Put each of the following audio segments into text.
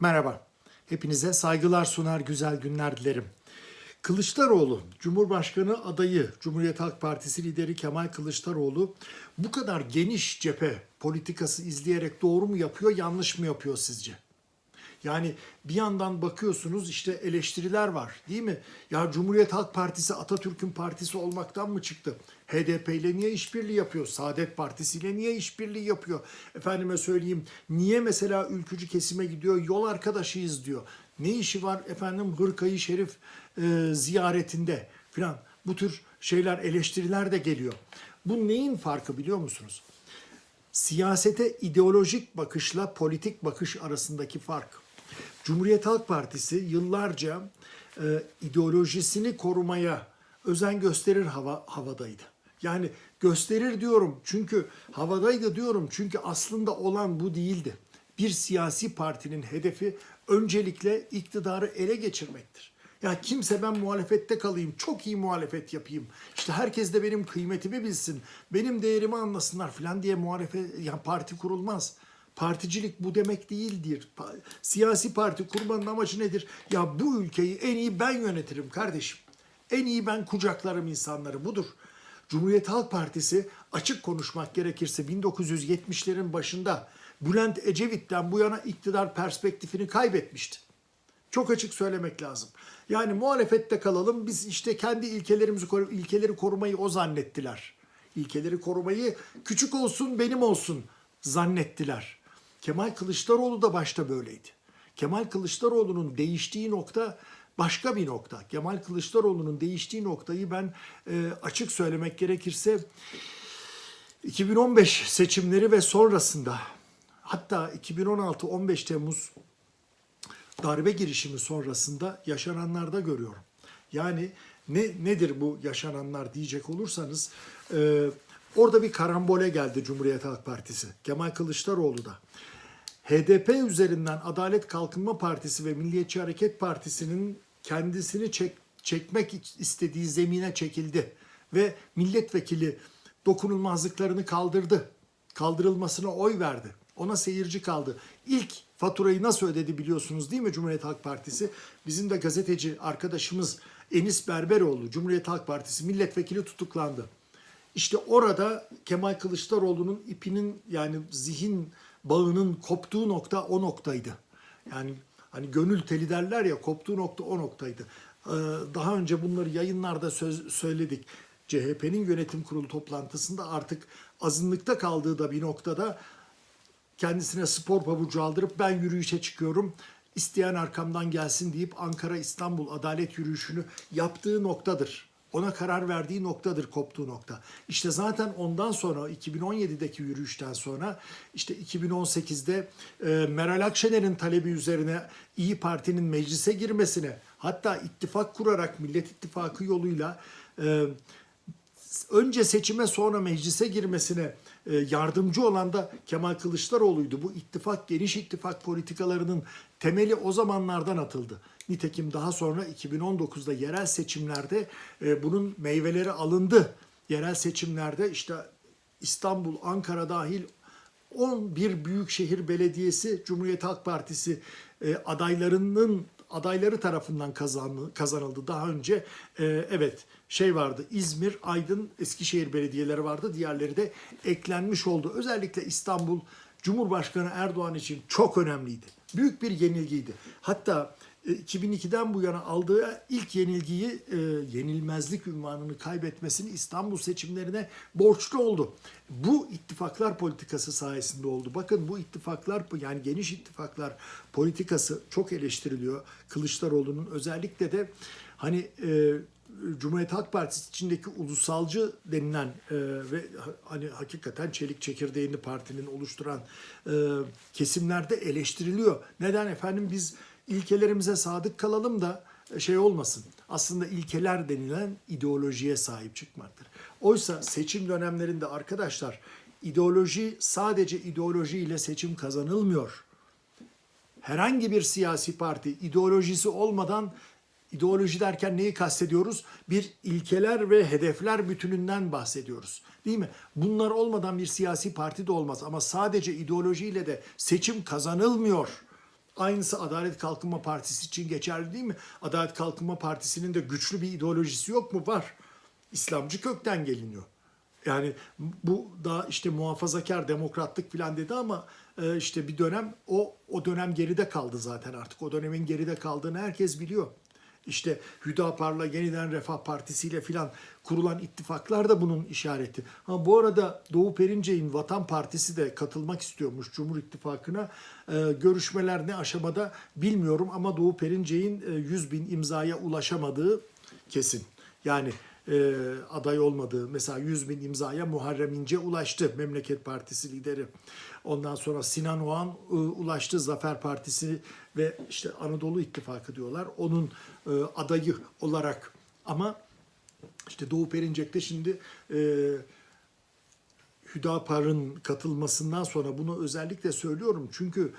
Merhaba. Hepinize saygılar sunar, güzel günler dilerim. Kılıçdaroğlu, Cumhurbaşkanı adayı, Cumhuriyet Halk Partisi lideri Kemal Kılıçdaroğlu bu kadar geniş cephe politikası izleyerek doğru mu yapıyor, yanlış mı yapıyor sizce? Yani bir yandan bakıyorsunuz işte eleştiriler var değil mi? Ya Cumhuriyet Halk Partisi Atatürk'ün partisi olmaktan mı çıktı? HDP ile niye işbirliği yapıyor? Saadet Partisi ile niye işbirliği yapıyor? Efendime söyleyeyim niye mesela ülkücü kesime gidiyor? Yol arkadaşıyız diyor. Ne işi var efendim Hırkayı Şerif e, ziyaretinde filan. Bu tür şeyler eleştiriler de geliyor. Bu neyin farkı biliyor musunuz? siyasete ideolojik bakışla politik bakış arasındaki fark. Cumhuriyet Halk Partisi yıllarca e, ideolojisini korumaya özen gösterir hava havadaydı. Yani gösterir diyorum çünkü havadaydı diyorum çünkü aslında olan bu değildi. Bir siyasi partinin hedefi öncelikle iktidarı ele geçirmektir. Ya kimse ben muhalefette kalayım, çok iyi muhalefet yapayım. İşte herkes de benim kıymetimi bilsin, benim değerimi anlasınlar falan diye muhalefet, ya parti kurulmaz. Particilik bu demek değildir. Siyasi parti kurmanın amacı nedir? Ya bu ülkeyi en iyi ben yönetirim kardeşim. En iyi ben kucaklarım insanları budur. Cumhuriyet Halk Partisi açık konuşmak gerekirse 1970'lerin başında Bülent Ecevit'ten bu yana iktidar perspektifini kaybetmişti. Çok açık söylemek lazım. Yani muhalefette kalalım biz işte kendi ilkelerimizi koru- ilkeleri korumayı o zannettiler. İlkeleri korumayı küçük olsun benim olsun zannettiler. Kemal Kılıçdaroğlu da başta böyleydi. Kemal Kılıçdaroğlu'nun değiştiği nokta başka bir nokta. Kemal Kılıçdaroğlu'nun değiştiği noktayı ben e, açık söylemek gerekirse 2015 seçimleri ve sonrasında hatta 2016-15 Temmuz darbe girişimi sonrasında yaşananlarda görüyorum. Yani ne nedir bu yaşananlar diyecek olursanız e, orada bir karambole geldi Cumhuriyet Halk Partisi. Kemal Kılıçdaroğlu da. HDP üzerinden Adalet Kalkınma Partisi ve Milliyetçi Hareket Partisi'nin kendisini çek, çekmek istediği zemine çekildi ve milletvekili dokunulmazlıklarını kaldırdı. Kaldırılmasına oy verdi. Ona seyirci kaldı. İlk faturayı nasıl ödedi biliyorsunuz değil mi Cumhuriyet Halk Partisi? Bizim de gazeteci arkadaşımız Enis Berberoğlu Cumhuriyet Halk Partisi milletvekili tutuklandı. İşte orada Kemal Kılıçdaroğlu'nun ipinin yani zihin bağının koptuğu nokta o noktaydı. Yani hani gönül teli derler ya koptuğu nokta o noktaydı. Ee, Daha önce bunları yayınlarda söz, söyledik. CHP'nin yönetim kurulu toplantısında artık azınlıkta kaldığı da bir noktada kendisine spor pabucu aldırıp ben yürüyüşe çıkıyorum. isteyen arkamdan gelsin deyip Ankara İstanbul adalet yürüyüşünü yaptığı noktadır. Ona karar verdiği noktadır koptuğu nokta. İşte zaten ondan sonra 2017'deki yürüyüşten sonra işte 2018'de e, Meral Akşener'in talebi üzerine İyi Parti'nin meclise girmesine hatta ittifak kurarak Millet İttifakı yoluyla e, önce seçime sonra meclise girmesine e, yardımcı olan da Kemal Kılıçdaroğlu'ydu. Bu ittifak, geniş ittifak politikalarının temeli o zamanlardan atıldı. Nitekim daha sonra 2019'da yerel seçimlerde e, bunun meyveleri alındı. Yerel seçimlerde işte İstanbul, Ankara dahil 11 büyükşehir belediyesi Cumhuriyet Halk Partisi e, adaylarının adayları tarafından kazandı, kazanıldı. Daha önce e, evet şey vardı İzmir, Aydın, Eskişehir belediyeleri vardı. Diğerleri de eklenmiş oldu. Özellikle İstanbul Cumhurbaşkanı Erdoğan için çok önemliydi. Büyük bir yenilgiydi. Hatta 2002'den bu yana aldığı ilk yenilgiyi e, yenilmezlik ünvanını kaybetmesini İstanbul seçimlerine borçlu oldu. Bu ittifaklar politikası sayesinde oldu. Bakın bu ittifaklar yani geniş ittifaklar politikası çok eleştiriliyor. Kılıçdaroğlu'nun özellikle de hani e, Cumhuriyet Halk Partisi içindeki ulusalcı denilen e, ve ha- hani hakikaten çelik çekirdeğini partinin oluşturan e, kesimlerde eleştiriliyor. Neden efendim biz ilkelerimize sadık kalalım da e, şey olmasın. Aslında ilkeler denilen ideolojiye sahip çıkmaktır. Oysa seçim dönemlerinde arkadaşlar ideoloji sadece ideolojiyle seçim kazanılmıyor herhangi bir siyasi parti ideolojisi olmadan ideoloji derken neyi kastediyoruz? Bir ilkeler ve hedefler bütününden bahsediyoruz. Değil mi? Bunlar olmadan bir siyasi parti de olmaz ama sadece ideolojiyle de seçim kazanılmıyor. Aynısı Adalet Kalkınma Partisi için geçerli değil mi? Adalet Kalkınma Partisi'nin de güçlü bir ideolojisi yok mu? Var. İslamcı kökten geliniyor. Yani bu da işte muhafazakar demokratlık falan dedi ama e, işte bir dönem o o dönem geride kaldı zaten artık. O dönemin geride kaldığını herkes biliyor. İşte Hüdapar'la Yeniden Refah Partisi ile filan kurulan ittifaklar da bunun işareti. Ha bu arada Doğu Perinçek'in Vatan Partisi de katılmak istiyormuş Cumhur İttifakı'na. Ee, görüşmeler ne aşamada bilmiyorum ama Doğu Perinçek'in e, 100 bin imzaya ulaşamadığı kesin. Yani e, aday olmadığı mesela 100 bin imzaya Muharrem İnce ulaştı Memleket Partisi lideri. Ondan sonra Sinan Oğan e, ulaştı Zafer Partisi ve işte Anadolu İttifakı diyorlar. Onun e, adayı olarak ama işte Doğu Perinçek de şimdi e, Hüdapar'ın katılmasından sonra bunu özellikle söylüyorum. Çünkü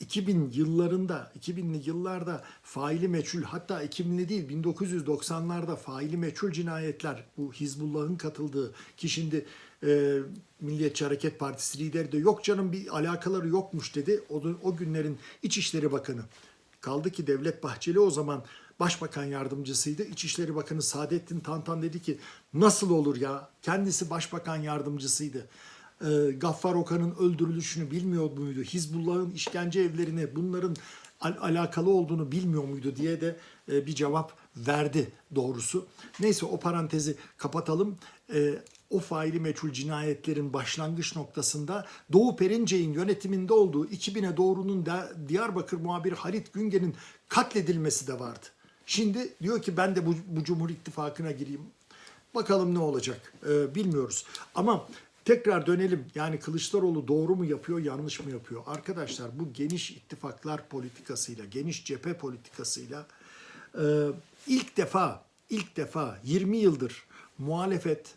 2000 yıllarında, 2000'li yıllarda faili meçhul hatta 2000'li değil 1990'larda faili meçhul cinayetler bu Hizbullah'ın katıldığı ki şimdi e, Milliyetçi Hareket Partisi lideri de yok canım bir alakaları yokmuş dedi. O, o günlerin İçişleri Bakanı. Kaldı ki Devlet Bahçeli o zaman Başbakan yardımcısıydı. İçişleri Bakanı Saadettin Tantan dedi ki nasıl olur ya? Kendisi başbakan yardımcısıydı. Ee, Gaffar Okan'ın öldürülüşünü bilmiyor muydu? Hizbullah'ın işkence evlerini bunların al- alakalı olduğunu bilmiyor muydu diye de e, bir cevap verdi doğrusu. Neyse o parantezi kapatalım. Ee, o faili meçhul cinayetlerin başlangıç noktasında Doğu Perinçek'in yönetiminde olduğu 2000'e doğrunun da Diyarbakır muhabiri Halit Güngen'in katledilmesi de vardı. Şimdi diyor ki ben de bu, bu Cumhur İttifakı'na gireyim. Bakalım ne olacak Ee, bilmiyoruz. Ama tekrar dönelim. Yani Kılıçdaroğlu doğru mu yapıyor, yanlış mı yapıyor? Arkadaşlar bu geniş ittifaklar politikasıyla, geniş cephe politikasıyla e, ilk defa, ilk defa 20 yıldır muhalefet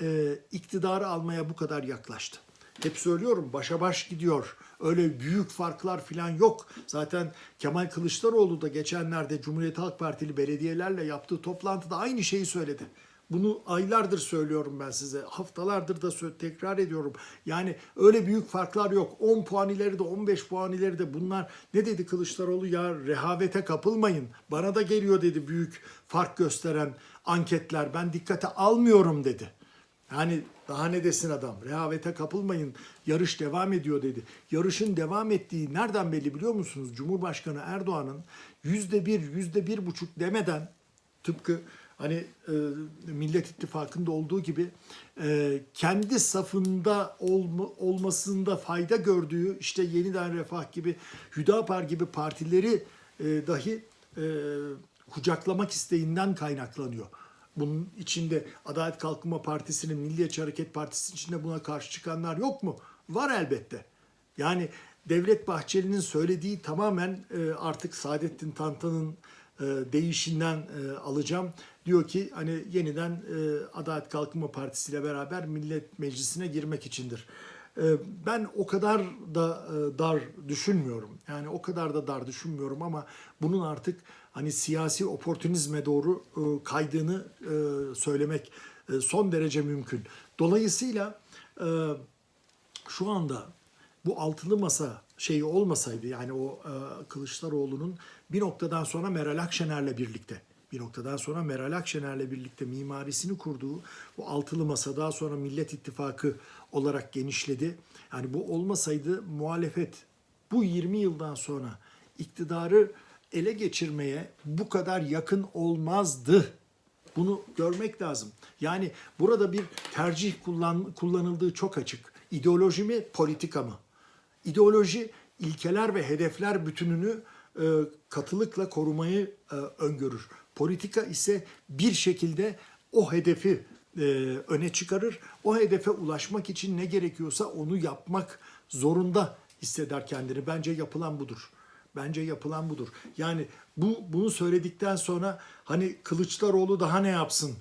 e, iktidarı almaya bu kadar yaklaştı. Hep söylüyorum başa baş gidiyor. Öyle büyük farklar falan yok. Zaten Kemal Kılıçdaroğlu da geçenlerde Cumhuriyet Halk Partili belediyelerle yaptığı toplantıda aynı şeyi söyledi. Bunu aylardır söylüyorum ben size. Haftalardır da tekrar ediyorum. Yani öyle büyük farklar yok. 10 puan ileri de 15 puan ileri de bunlar ne dedi Kılıçdaroğlu ya rehavete kapılmayın. Bana da geliyor dedi büyük fark gösteren anketler. Ben dikkate almıyorum dedi. Yani daha ne desin adam? Rehavete kapılmayın. Yarış devam ediyor dedi. Yarışın devam ettiği nereden belli biliyor musunuz? Cumhurbaşkanı Erdoğan'ın yüzde bir, yüzde bir buçuk demeden tıpkı hani e, Millet İttifakı'nda olduğu gibi e, kendi safında olma, olmasında fayda gördüğü işte Yeniden Refah gibi Hüdapar gibi partileri e, dahi e, kucaklamak isteğinden kaynaklanıyor. Bunun içinde Adalet Kalkınma Partisi'nin, Milliyetçi Hareket Partisi içinde buna karşı çıkanlar yok mu? Var elbette. Yani Devlet Bahçeli'nin söylediği tamamen e, artık Saadettin Tantan'ın e, değişinden e, alacağım. Diyor ki hani yeniden e, Adalet Kalkınma Partisi ile beraber Millet Meclisi'ne girmek içindir. E, Ben o kadar da e, dar düşünmüyorum. Yani o kadar da dar düşünmüyorum ama bunun artık hani siyasi oportunizme doğru e, kaydığını e, söylemek e, son derece mümkün. Dolayısıyla e, şu anda bu altılı masa şeyi olmasaydı yani o e, Kılıçdaroğlu'nun bir noktadan sonra Meral Akşener'le birlikte bir noktadan sonra Meral Akşener'le birlikte mimarisini kurduğu bu altılı masa daha sonra Millet İttifakı olarak genişledi. Yani bu olmasaydı muhalefet bu 20 yıldan sonra iktidarı ele geçirmeye bu kadar yakın olmazdı. Bunu görmek lazım. Yani burada bir tercih kullan, kullanıldığı çok açık. İdeoloji mi, politika mı? İdeoloji ilkeler ve hedefler bütününü e, katılıkla korumayı e, öngörür. Politika ise bir şekilde o hedefi e, öne çıkarır. O hedefe ulaşmak için ne gerekiyorsa onu yapmak zorunda hisseder kendini. Bence yapılan budur. Bence yapılan budur. Yani bu bunu söyledikten sonra hani Kılıçdaroğlu daha ne yapsın?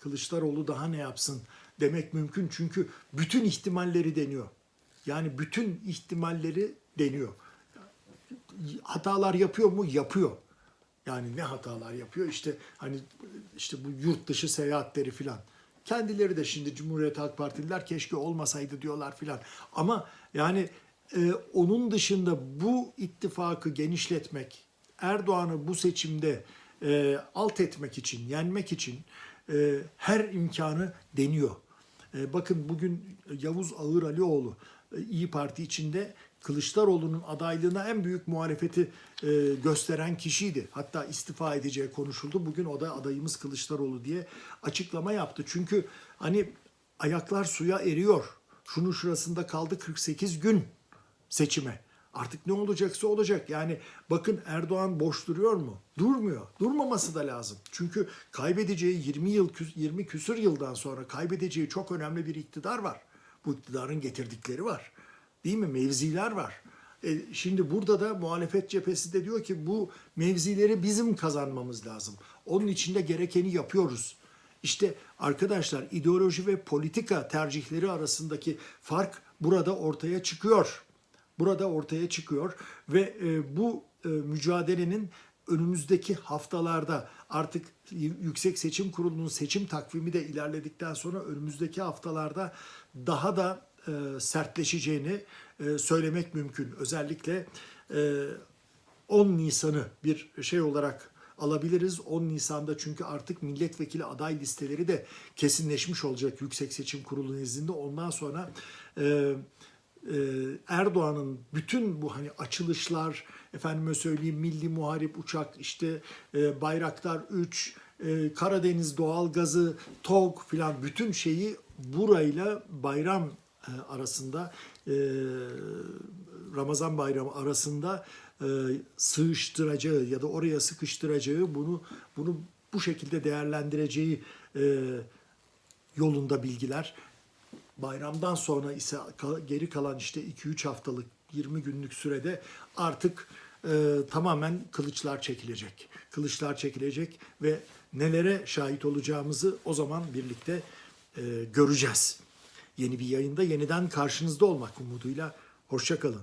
Kılıçdaroğlu daha ne yapsın demek mümkün çünkü bütün ihtimalleri deniyor. Yani bütün ihtimalleri deniyor. Hatalar yapıyor mu? Yapıyor. Yani ne hatalar yapıyor? İşte hani işte bu yurt dışı seyahatleri filan. Kendileri de şimdi Cumhuriyet Halk Partililer keşke olmasaydı diyorlar filan. Ama yani e, onun dışında bu ittifakı genişletmek, Erdoğan'ı bu seçimde e, alt etmek için, yenmek için e, her imkanı deniyor. E, bakın bugün Yavuz Ağır Alioğlu e, İyi Parti içinde Kılıçdaroğlu'nun adaylığına en büyük muhalefeti e, gösteren kişiydi. Hatta istifa edeceği konuşuldu. Bugün o da adayımız Kılıçdaroğlu diye açıklama yaptı. Çünkü hani ayaklar suya eriyor. Şunun şurasında kaldı 48 gün seçime. Artık ne olacaksa olacak. Yani bakın Erdoğan boş duruyor mu? Durmuyor. Durmaması da lazım. Çünkü kaybedeceği 20 yıl 20 küsür yıldan sonra kaybedeceği çok önemli bir iktidar var. Bu iktidarın getirdikleri var. Değil mi? Mevziler var. E, şimdi burada da muhalefet cephesi de diyor ki bu mevzileri bizim kazanmamız lazım. Onun için de gerekeni yapıyoruz. İşte arkadaşlar ideoloji ve politika tercihleri arasındaki fark burada ortaya çıkıyor. Burada ortaya çıkıyor ve e, bu e, mücadelenin önümüzdeki haftalarda artık Yüksek Seçim Kurulu'nun seçim takvimi de ilerledikten sonra önümüzdeki haftalarda daha da e, sertleşeceğini e, söylemek mümkün. Özellikle e, 10 Nisan'ı bir şey olarak alabiliriz. 10 Nisan'da çünkü artık milletvekili aday listeleri de kesinleşmiş olacak Yüksek Seçim Kurulu nezdinde. Ondan sonra e, e, Erdoğan'ın bütün bu hani açılışlar, efendime söyleyeyim Milli Muharip Uçak, işte e, Bayraktar 3, e, Karadeniz Doğalgazı, TOG filan bütün şeyi burayla bayram arasında e, Ramazan bayramı arasında e, sığıştıracağı ya da oraya sıkıştıracağı bunu bunu bu şekilde değerlendireceği e, yolunda bilgiler. Bayramdan sonra ise geri kalan işte 2-3 haftalık 20 günlük sürede artık e, tamamen kılıçlar çekilecek. Kılıçlar çekilecek ve nelere şahit olacağımızı o zaman birlikte e, göreceğiz. Yeni bir yayında yeniden karşınızda olmak umuduyla. Hoşçakalın.